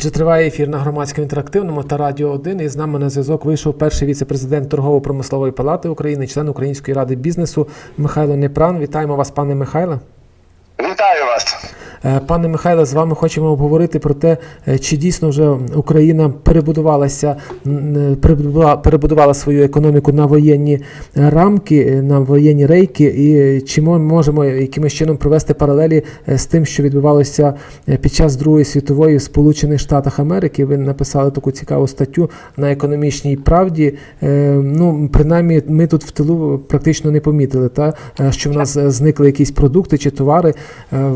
Отже, триває ефір на громадському інтерактивному та радіо 1. І з нами на зв'язок вийшов перший віце-президент торгово-промислової палати України, член Української ради бізнесу Михайло Непран. Вітаємо вас, пане Михайле. Вітаю вас. Е, Пане Михайле, з вами хочемо обговорити про те, е, чи дійсно вже Україна перебудувалася, е, перебудувала, перебудувала свою економіку на воєнні рамки, на воєнні рейки, і чи ми можемо якимось чином провести паралелі з тим, що відбувалося під час Другої світової в Сполучених Штатах Америки. Ви написали таку цікаву статтю на економічній правді. Ну, принаймні, ми тут в тилу практично не помітили, та що в нас зникли якісь продукти чи товари.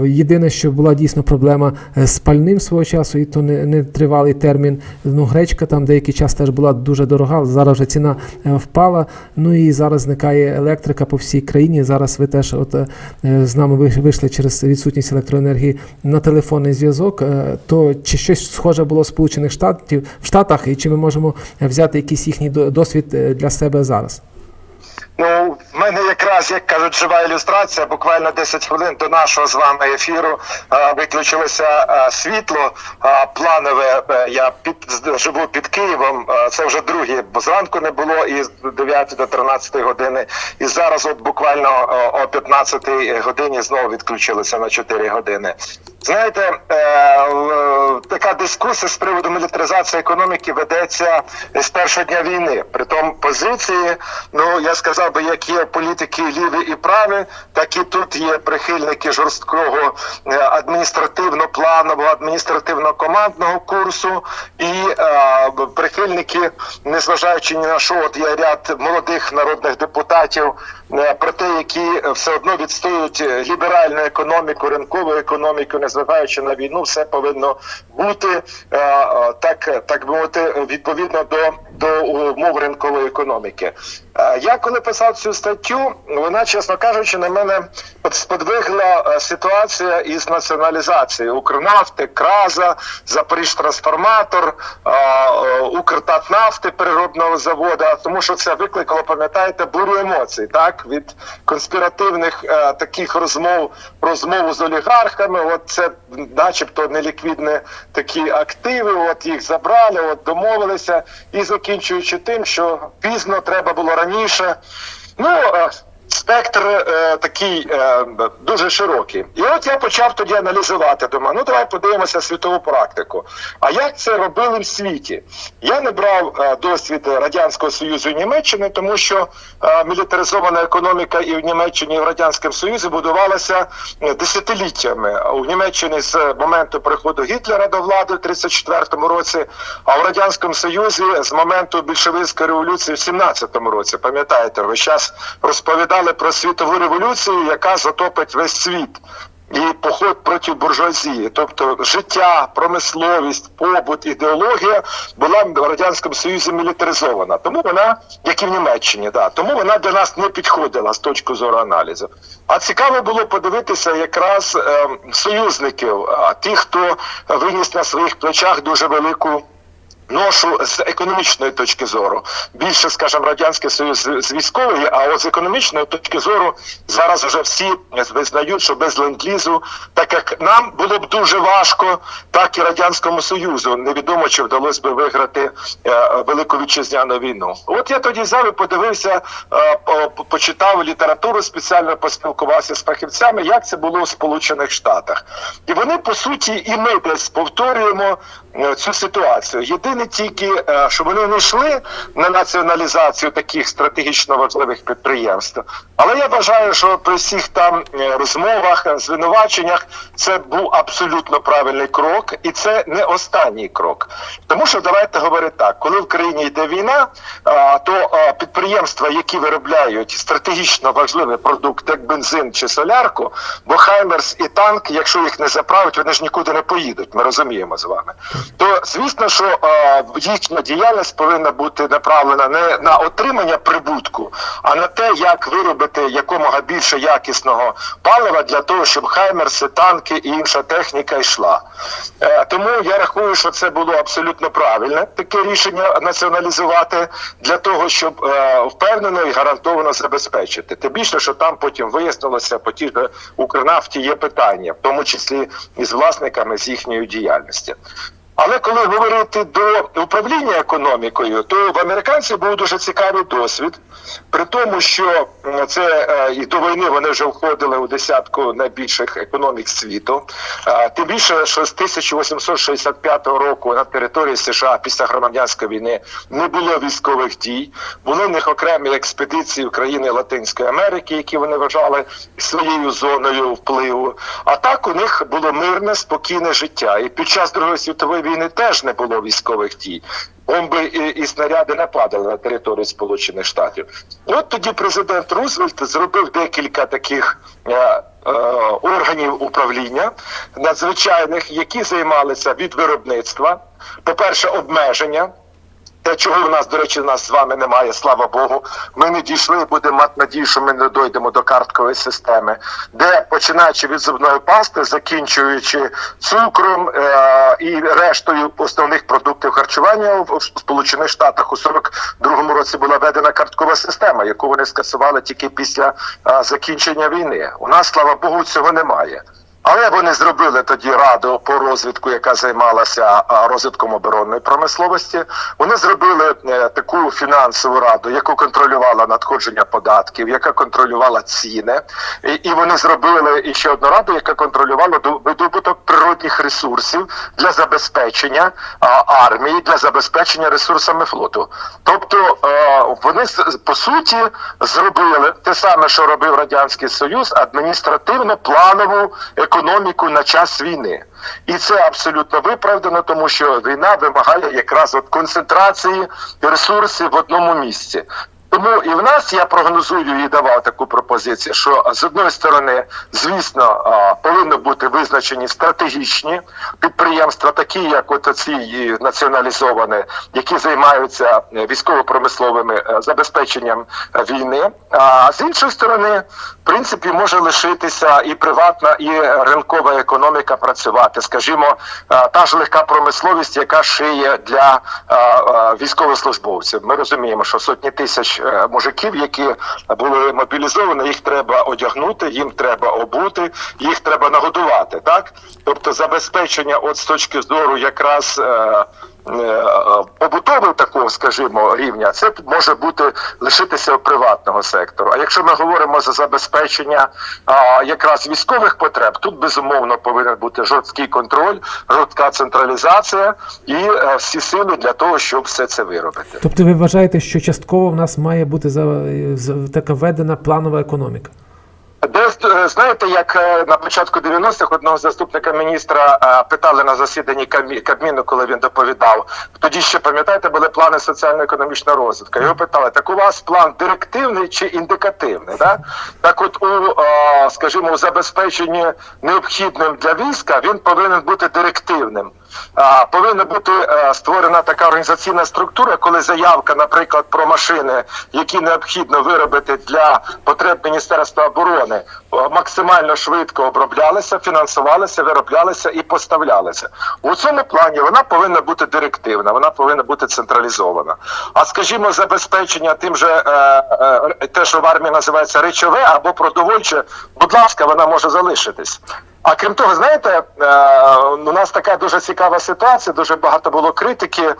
Єдине, що була дійсно проблема е, з пальним свого часу, і то не, не тривалий термін. Ну, гречка там деякий час теж була дуже дорога. Зараз вже ціна е, впала. Ну і зараз зникає електрика по всій країні. Зараз ви теж от е, з нами ви- вийшли через відсутність електроенергії на телефонний зв'язок. То чи щось схоже було в Сполучених Штатів в Штатах, і чи ми можемо взяти якийсь їхній досвід для себе зараз? Ну, в мене якраз, як кажуть, жива ілюстрація. Буквально 10 хвилин до нашого з вами ефіру е, виключилося е, світло е, планове. Я під живу під Києвом. Е, це вже друге, бо зранку не було і з 9 до 13 години. І зараз, от буквально о 15 годині, знову відключилося на 4 години. Знаєте, е, така дискусія з приводу мілітаризації економіки ведеться з першого дня війни. Притом позиції, ну я сказав би, як є політики ліві і праві, так і тут є прихильники жорсткого е, адміністративно-планового, адміністративно-командного курсу, і е, прихильники, незважаючи ні на що, от є ряд молодих народних депутатів, про те, які все одно відстоюють е, ліберальну економіку, ринкову економіку, незважаючи на війну, все повинно бути е, е, так, так би мовити, відповідно до, до умов ринкової економіки. Е, Я коли писав цю статтю, вона, чесно кажучи, на мене сподвигла е, ситуація із націоналізацією Укрнафти, Краза, Запоріжтрансформатор, е, Укртатнафти переробного заводу, тому що це викликало, пам'ятаєте, бурю емоцій, так від конспіративних таких розмов, розмову з олігархами. От це, начебто, неліквідні такі активи. От їх забрали, от домовилися, і закінчуючи тим, що пізно треба було раніше. Ну спектр е, такий е, дуже широкий. І от я почав тоді аналізувати. Думаю, ну давай подивимося світову практику. А як це робили в світі? Я не брав е, досвід Радянського Союзу і Німеччини, тому що е, мілітаризована економіка і в Німеччині і в Радянському Союзі будувалася е, десятиліттями. У Німеччині з моменту приходу Гітлера до влади в 34-му році, а в Радянському Союзі з моменту більшовицької революції в 17-му році. Пам'ятаєте, ви час розповідали про світову революцію, яка затопить весь світ. І поход проти буржуазії, тобто життя, промисловість, побут, ідеологія була в радянському союзі мілітаризована. Тому вона, як і в Німеччині, да, тому вона для нас не підходила з точки зору аналізу. А цікаво було подивитися якраз е, союзників, а ті, хто виніс на своїх плечах дуже велику. Ношу з економічної точки зору більше, скажімо, радянський союз з- військової, а от з економічної точки зору зараз вже всі визнають, що без ленд-лізу, так як нам було б дуже важко, так і радянському союзу невідомо чи вдалося би виграти е, велику вітчизняну війну. От я тоді взяв і подивився, е, по- по- почитав літературу, спеціально поспілкувався з фахівцями, як це було в Сполучених Штатах, і вони по суті і ми десь повторюємо е, цю ситуацію. Єдине тільки, е, що вони не йшли на націоналізацію таких стратегічно важливих підприємств. Але я вважаю, що при всіх там е, розмовах, е, звинуваченнях це був абсолютно правильний крок, і це не останній крок. Тому що давайте говорити так: коли в країні йде війна, то підприємства, які виробляють стратегічно важливий продукт, як бензин чи солярку, бо Хаймерс і танк, якщо їх не заправить, вони ж нікуди не поїдуть. Ми розуміємо з вами. То звісно, що їхня діяльність повинна бути направлена не на отримання прибутку, а на те, як виробити якомога більше якісного палива для того, щоб хаймерси, танки і інша техніка йшла. Е, тому я рахую, що це було абсолютно правильне таке рішення націоналізувати для того, щоб е, впевнено і гарантовано забезпечити. Тим більше, що там потім вияснилося по тій Укрнафті є питання, в тому числі і з власниками з їхньої діяльності. Але коли говорити до управління економікою, то в американців був дуже цікавий досвід, при тому, що це е, і до війни вони вже входили у десятку найбільших економік світу. Тим більше, що з 1865 року на території США після громадянської війни не було військових дій. Були в них окремі експедиції в країни Латинської Америки, які вони вважали своєю зоною впливу. А так у них було мирне, спокійне життя. І під час Другої світової війни теж не було військових дій. Бомби і, і снаряди не падали на територію Сполучених Штатів. От тоді президент Рузвельт зробив декілька таких е, е, органів управління надзвичайних, які займалися від виробництва, по-перше, обмеження. Те, чого в нас, до речі, в нас з вами немає, слава Богу. Ми не дійшли будемо мати надію, що ми не дойдемо до карткової системи, де починаючи від зубної пасти, закінчуючи цукром е- і рештою основних продуктів харчування в Сполучених Штатах у 42-му році була введена карткова система, яку вони скасували тільки після е- закінчення війни. У нас, слава Богу, цього немає. Але вони зробили тоді раду по розвитку, яка займалася розвитком оборонної промисловості. Вони зробили е, таку фінансову раду, яку контролювала надходження податків, яка контролювала ціни, і, вони зробили іще одну раду, яка контролювала видобуток природних ресурсів для забезпечення армії, для забезпечення ресурсами флоту. Тобто е, вони по суті зробили те саме, що робив радянський союз, адміністративно планову економіку на час війни. І це абсолютно виправдано, тому що війна вимагає якраз от концентрації ресурсів в одному місці. Тому і в нас я прогнозую і давав таку пропозицію, що з одної сторони, звісно, повинно бути визначені стратегічні підприємства, такі як от ці націоналізовані, які займаються е, військово-промисловими е, забезпеченням е, війни. А з іншої сторони, в принципі, може лишитися і приватна, і ринкова економіка працювати. Скажімо, та ж легка промисловість, яка шиє для військовослужбовців. Ми розуміємо, що сотні тисяч мужиків, які були мобілізовані, їх треба одягнути, їм треба обути, їх треба нагодувати. Так, тобто забезпечення, от з точки зору якраз. Е, Побутового такого, скажімо, рівня, це може бути лишитися приватного сектору. А якщо ми говоримо за забезпечення а, якраз військових потреб, тут безумовно повинен бути жорсткий контроль, жорстка централізація і е, всі сили для того, щоб все це виробити. Тобто ви вважаєте, що частково в нас має бути за, за- така введена планова економіка? Десь е, знаєте, як е, на початку 90-х одного заступника міністра е, питали на засіданні Кабмі- Кабміну, коли він доповідав. Тоді ще пам'ятаєте, були плани соціально-економічного розвитку. Його питали: так у вас план директивний чи індикативний? Да? Так, от у скажімо, у забезпеченні необхідним для війська він повинен бути директивним. Повинна бути е, створена така організаційна структура, коли заявка, наприклад, про машини, які необхідно виробити для потреб Міністерства оборони, максимально швидко оброблялися, фінансувалися, вироблялися і поставлялися. У цьому плані вона повинна бути директивна, вона повинна бути централізована. А скажімо, забезпечення тим же е, е, те, що в армії називається речове або продовольче, будь ласка, вона може залишитись. А крім того, знаєте, е, у нас така дуже цікава ситуація. Дуже багато було критики е,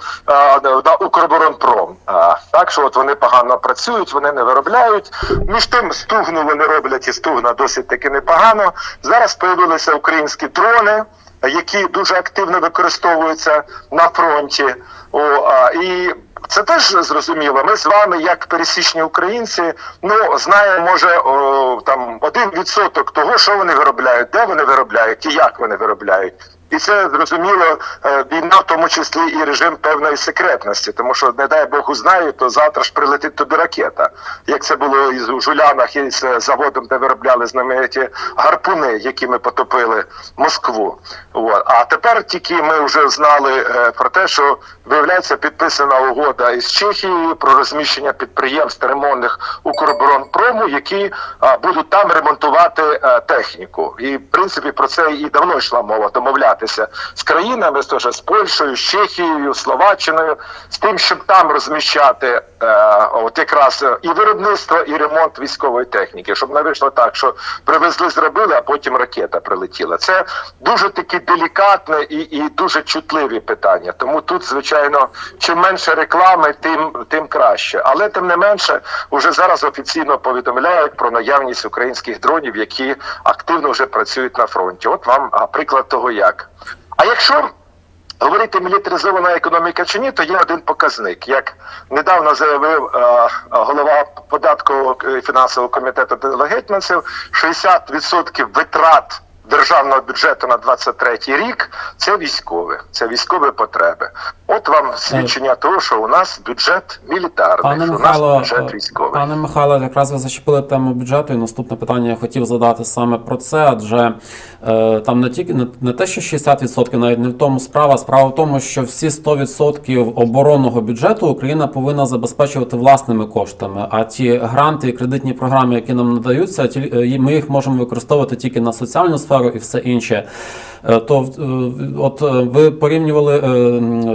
на Укроборонпром. Е, так що от вони погано працюють, вони не виробляють. Між тим стугну вони роблять і стугна досить таки непогано. Зараз появилися українські дрони, які дуже активно використовуються на фронті. О, а, і це теж зрозуміло. Ми з вами, як пересічні українці, ну знаємо, може о, там один відсоток того, що вони виробляють, де вони виробляють і як вони виробляють. І це зрозуміло е, війна, в тому числі і режим певної секретності, тому що не дай Бог узнаю, то завтра ж прилетить туди ракета. Як це було і у Жулянах, і з заводом, де виробляли знамениті гарпуни, які ми потопили Москву. От. А тепер тільки ми вже знали е, про те, що виявляється підписана угода із Чехією про розміщення підприємств ремонтних Укроборонпрому, які а, будуть там ремонтувати е, техніку. І в принципі про це і давно йшла мова, домовлятися. Домовлятися з країнами, з, теж з Польщею, з Чехією, Словаччиною, з тим, щоб там розміщати е, от якраз і виробництво, і ремонт військової техніки, щоб не вийшло так, що привезли, зробили, а потім ракета прилетіла. Це дуже такі делікатне і, і дуже чутливі питання. Тому тут, звичайно, чим менше реклами, тим тим краще. Але тим не менше, уже зараз офіційно повідомляють про наявність українських дронів, які активно вже працюють на фронті. От вам приклад того, як. А якщо говорити мілітаризована економіка чи ні, то є один показник. Як недавно заявив е, голова податкового і фінансового комітету делегетманців, 60% витрат державного бюджету на 23 рік це військове, це військові потреби. От вам свідчення того, що у нас бюджет мілітарний, Пане що у нас бюджет військовий. пане Михайло, якраз ви зачепили тему бюджету, і наступне питання я хотів задати саме про це, адже е, там не тільки не, не те, що 60%, навіть не в тому справа. Справа в тому, що всі 100% оборонного бюджету Україна повинна забезпечувати власними коштами. А ті гранти і кредитні програми, які нам надаються, ті, е, ми їх можемо використовувати тільки на соціальну сферу і все інше. Е, То е, от е, ви порівнювали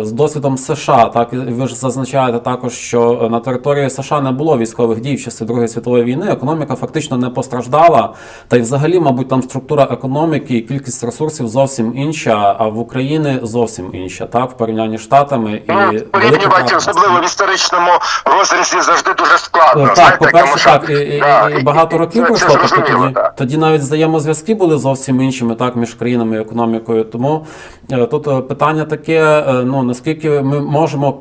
з досвідом США, так ви ж зазначаєте також, що на території США не було військових дій в часи Другої світової війни. Економіка фактично не постраждала. Та й взагалі, мабуть, там структура економіки і кількість ресурсів зовсім інша, а в Україні зовсім інша, так в порівнянні з штатами і Ну, порівнювати, особливо в історичному розрізі, завжди дуже складно. Так, знаєте, по-перше, тому що- так, і, і, Да, і багато років пройшло, тобто тоді, тоді навіть взаємозв'язки були зовсім іншими, так, між країнами і економікою. Тому е, тут е, питання таке: е, ну наскільки ми можемо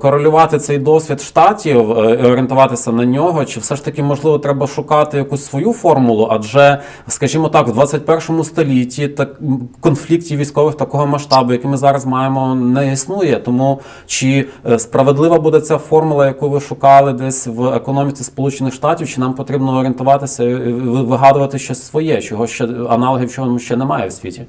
корелювати цей досвід штатів і орієнтуватися на нього, чи все ж таки можливо треба шукати якусь свою формулу? Адже, скажімо так, в 21 столітті так конфліктів військових такого масштабу, який ми зараз маємо, не існує. Тому чи справедлива буде ця формула, яку ви шукали десь в економіці Сполучених Штатів, чи нам потрібно орієнтуватися вигадувати щось своє, чого ще аналогів чого ще немає в світі?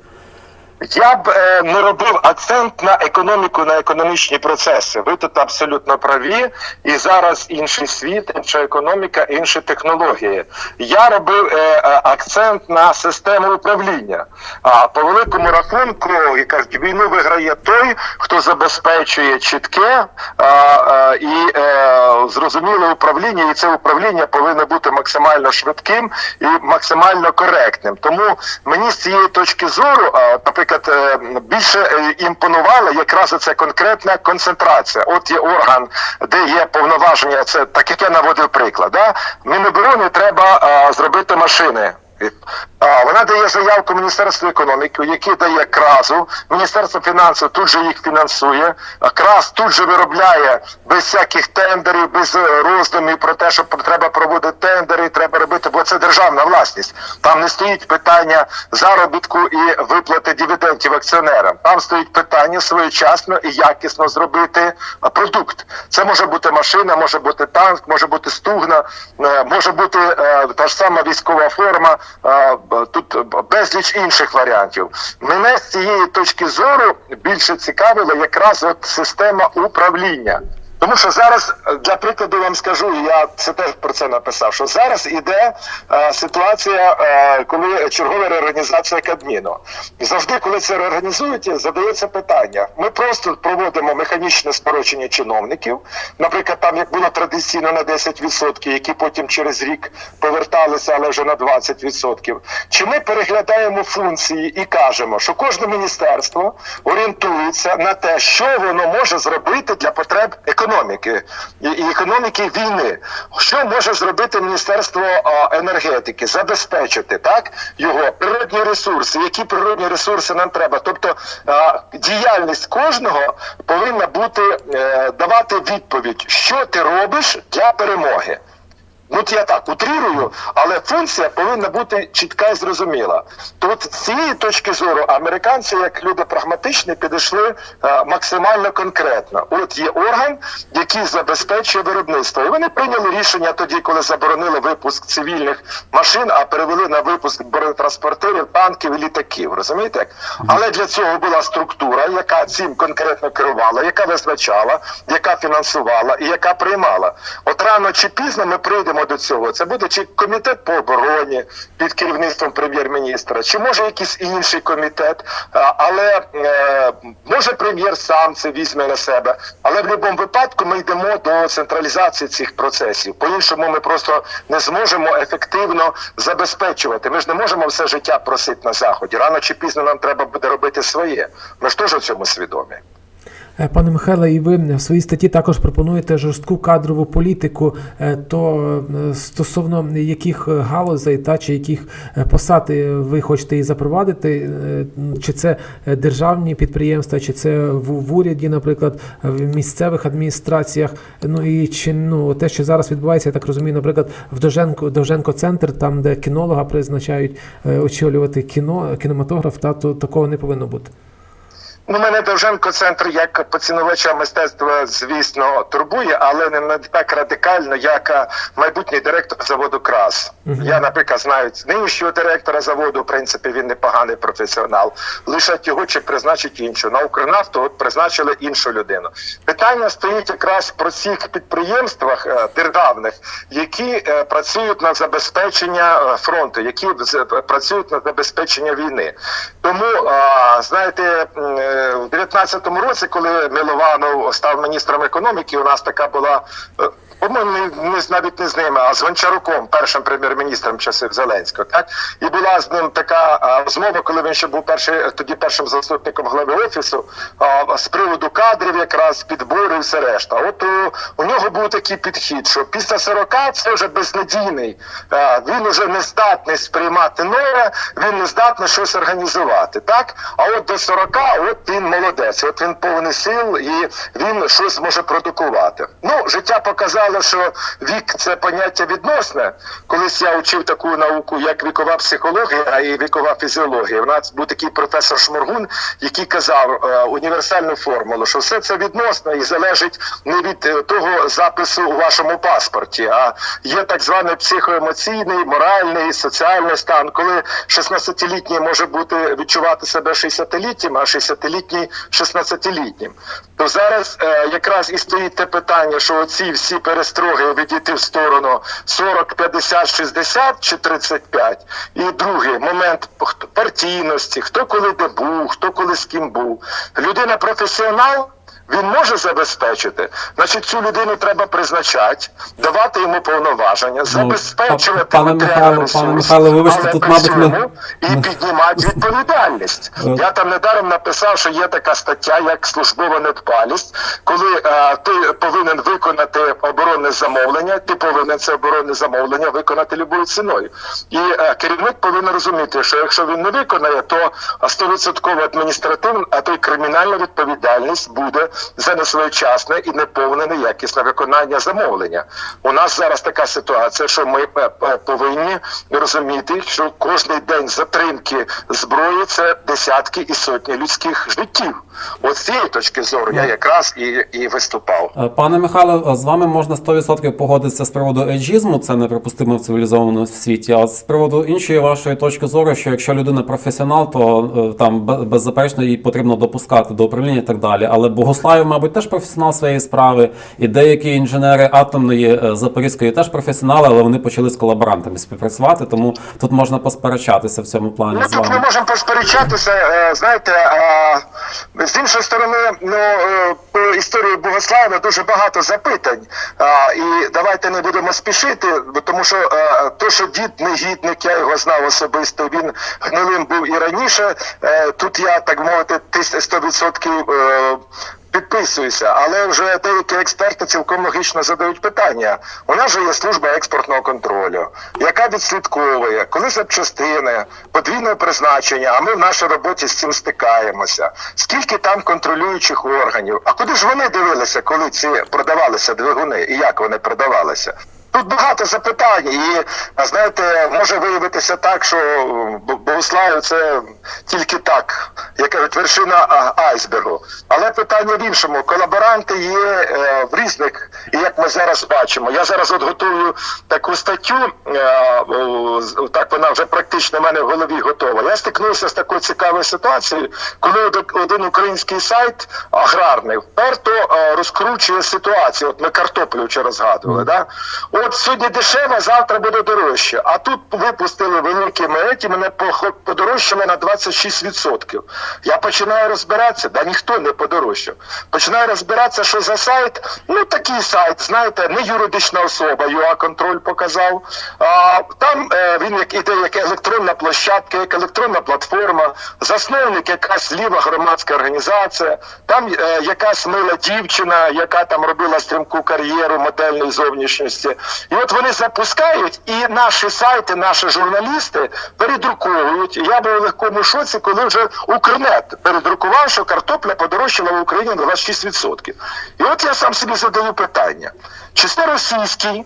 Я б е, не робив акцент на економіку, на економічні процеси. Ви тут абсолютно праві. І зараз інший світ, інша економіка, інші технології. Я робив е, е, акцент на систему управління. А по великому рахунку, як кажуть, війну виграє той, хто забезпечує чітке е, е, і е, зрозуміле управління, і це управління повинно бути максимально швидким і максимально коректним. Тому мені з цієї точки зору, а, наприклад, е, більше е, імпонувала якраз це конкретна концентрація. От є орган, де є повноваження. Це так як я наводив приклад. Да? Міноборони треба а, зробити машини. А, Вона дає заявку Міністерству економіки, яке дає кразу. Міністерство фінансів тут же їх фінансує. А Краз тут же виробляє без всяких тендерів, без е, роздумів про те, що треба проводити тендери, треба робити, бо це державна власність. Там не стоїть питання заробітку і виплати дивідендів акціонерам. Там стоїть питання своєчасно і якісно зробити продукт. Це може бути машина, може бути танк, може бути стугна, е, може бути е, та ж сама військова форма. Тут безліч інших варіантів. Мене з цієї точки зору більше цікавила якраз от система управління. Тому що зараз, е, для прикладу, вам скажу, я це теж про це написав. Що зараз іде е, ситуація, е, коли чергова реорганізація Кабміну. І завжди, коли це реорганізують, задається питання. Ми просто проводимо механічне скорочення чиновників. Наприклад, там як було традиційно на 10%, які потім через рік поверталися, але вже на 20%. Чи ми переглядаємо функції і кажемо, що кожне міністерство орієнтується на те, що воно може зробити для потреб економіки і, і економіки війни. Що може зробити Міністерство енергетики? Забезпечити так його природні ресурси. Які природні ресурси нам треба? Тобто діяльність кожного повинна бути е, давати відповідь, що ти робиш для перемоги. От я так утрірую, але функція повинна бути чітка і зрозуміла. То от з цієї точки зору американці, як люди прагматичні, підійшли е, максимально конкретно. От є орган, який забезпечує виробництво. І вони прийняли рішення тоді, коли заборонили випуск цивільних машин, а перевели на випуск бронетранспортерів, танків і літаків. Розумієте? Але для цього була структура, яка цим конкретно керувала, яка визначала, яка фінансувала і яка приймала. От рано чи пізно ми прийдемо дійдемо до цього, це буде чи комітет по обороні під керівництвом прем'єр-міністра, чи може якийсь інший комітет, але е, може прем'єр сам це візьме на себе. Але в будь-якому випадку ми йдемо до централізації цих процесів. По-іншому ми просто не зможемо ефективно забезпечувати. Ми ж не можемо все життя просити на заході. Рано чи пізно нам треба буде робити своє. Ми ж теж в цьому свідомі. Е, Пане Михайле, і ви в своїй статті також пропонуєте жорстку кадрову політику. Е, То е, стосовно яких галузей та чи яких посад ви хочете її запровадити? Чи це державні підприємства, чи це в, уряді, наприклад, в місцевих адміністраціях? Ну і чи ну те, що зараз відбувається, я так розумію, наприклад, в Довженко Довженко центр, там де кінолога призначають очолювати кіно, кінематограф, та то такого не повинно бути. Ну, мене Довженко центр як поціновувача мистецтва, звісно, турбує, але не так радикально, як майбутній директор заводу Крас. Я, наприклад, знаю нинішнього директора заводу, в принципі, він непоганий професіонал. Лишать його чи призначить іншу. На Укрнафту от призначили іншу людину. Питання стоїть якраз про цих підприємствах е, державних, які е, працюють на забезпечення е, фронту, які з- працюють на забезпечення війни. Тому, а, знаєте, е, в 19-му році, коли Милованов став міністром економіки, у нас така була. Е, По-моєму, не, навіть не з ними, а з Гончаруком, першим прем'єр-міністром часів Зеленського. Так і була з ним така розмова, коли він ще був перший, тоді першим заступником глави офісу, а, з приводу кадрів, якраз підбору і все решта. От у, у нього був такий підхід, що після 40 це вже безнадійний. А, він уже не здатний сприймати нове, він не здатний щось організувати. Так, а от до 40, от він молодець, от він повний сил і він щось може продукувати. Ну, життя показало, що вік це поняття відносне. Колись я вчив таку науку, як вікова психологія і вікова фізіологія. У нас був такий професор Шморгун, який казав е, універсальну формулу, що все це відносно і залежить не від е, того запису у вашому паспорті, а є так званий психоемоційний, моральний, соціальний стан, коли 16-літній може бути відчувати себе 60-літнім, а 60-літній 16-літнім. То зараз е, якраз і стоїть те питання, що оці всі перестроги відійти в сторону 40, 50, 60 чи 35. І другий момент партійності, хто коли де був, хто коли з ким був. Людина професіонал. Він може забезпечити, значить цю людину треба призначати, давати йому повноваження, забезпечувати па- пане Михайло, пане Михайло, вибачте, тут, мабуть, ми- і піднімати відповідальність. Е. Я там недаром написав, що є така стаття, як службова недбалість, коли е, ти повинен виконати оборонне замовлення, ти повинен це оборонне замовлення виконати любою ціною. І е, керівник повинен розуміти, що якщо він не виконає, то 100% адміністративна, а то й кримінальна відповідальність буде за несвоєчасне і неповне неякісне виконання замовлення. У нас зараз така ситуація, що ми е, е, повинні розуміти, що кожний день затримки зброї це десятки і сотні людських життів. От з цієї точки зору я якраз і, і виступав. Е, Пане Михайло, з вами можна 100% погодитися з приводу еджізму, це неприпустимо в цивілізованому світі. А з приводу іншої вашої точки зору, що якщо людина професіонал, то там бе- беззаперечно її потрібно допускати до управління і так далі. Але Богославів, мабуть, теж професіонал своєї справи, і деякі інженери атомної е, Запорізької теж професіонали, але вони почали з колаборантами співпрацювати, тому тут можна посперечатися в цьому плані Ну з тут ми можемо посперечатися. е, Знаєте, а, з іншої сторони, ну е, по історії Богослава дуже багато запитань. А, І давайте не будемо спішити, тому що то, що дід негідник, я його знав особисто. Він гнилим був і раніше. Тут я так мовити, тис- 100% е, Підписуюся, але вже деякі експерти цілком логічно задають питання. У нас же є служба експортного контролю, яка відслідковує, коли запчастини, подвійне призначення, а ми в нашій роботі з цим стикаємося. Скільки там контролюючих органів? А куди ж вони дивилися, коли ці продавалися двигуни і як вони продавалися? Тут багато запитань, і знаєте, може виявитися так, що Богослав це тільки так, як кажуть, вершина айсбергу. Але питання в іншому: колаборанти є е, в різних, і як ми зараз бачимо, я зараз от готую таку статтю, е, так вона вже практично в мене в голові готова. Я стикнувся з такою цікавою ситуацією, коли один український сайт аграрний вперто е, розкручує ситуацію. От ми картоплю вчора згадували. Да? От сьогодні дешево, завтра буде дорожче. А тут випустили великі мереті, мене подорожчали на 26%. Я починаю розбиратися, да ніхто не подорожчав. Починаю розбиратися, що за сайт, ну такий сайт, знаєте, не юридична особа, ЮА контроль показав. А, там е, він як іде як електронна площадка, як електронна платформа, засновник якась ліва громадська організація, там е, якась мила дівчина, яка там робила стрімку кар'єру модельної зовнішності. І от вони запускають, і наші сайти, наші журналісти передруковують. Я був у легкому шоці, коли вже Укрнет передрукував, що картопля подорожчала в Україні на 26%. І от я сам собі задаю питання: чи це російський?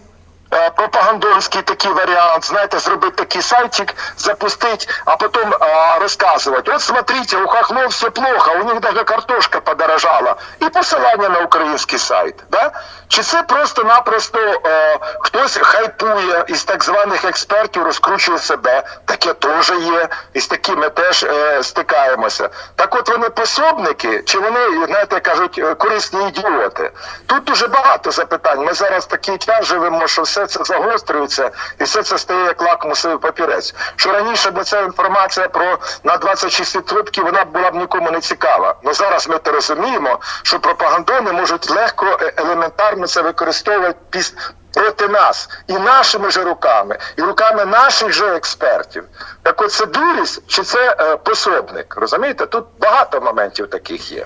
Е, пропагандонський такий варіант, знаєте, зробити такий сайтик, запустить, а потім а, розказувати. От смотрите, у хохлов все плохо, у них даже картошка подорожала. І посилання на український сайт. Да? Чи це просто-напросто е, хтось хайпує із так званих експертів, розкручує себе? Таке теж є, і з такими теж е, стикаємося. Так от вони пособники, чи вони, знаєте, кажуть, е, корисні ідіоти? Тут дуже багато запитань. Ми зараз такий час живемо, що все це загострюється, і все це стає як лакмусовий папірець. Що раніше б ця інформація про на 26% вона була б нікому не цікава. Ну зараз ми то розуміємо, що пропагандони можуть легко е, елементарно це використовувати піс. Проти нас і нашими же руками, і руками наших же експертів. Так от це дурість чи це е, пособник? Розумієте? Тут багато моментів таких є.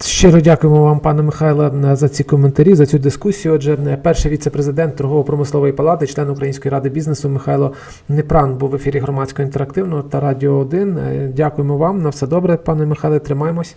Щиро дякуємо вам, пане Михайло, за ці коментарі, за цю дискусію. Отже, перший віце-президент торгово-промислової палати, член Української ради бізнесу Михайло Непран був в ефірі громадського інтерактивного та Радіо 1. Е, Дякуємо вам. На все добре, пане Михайле, тримаємось.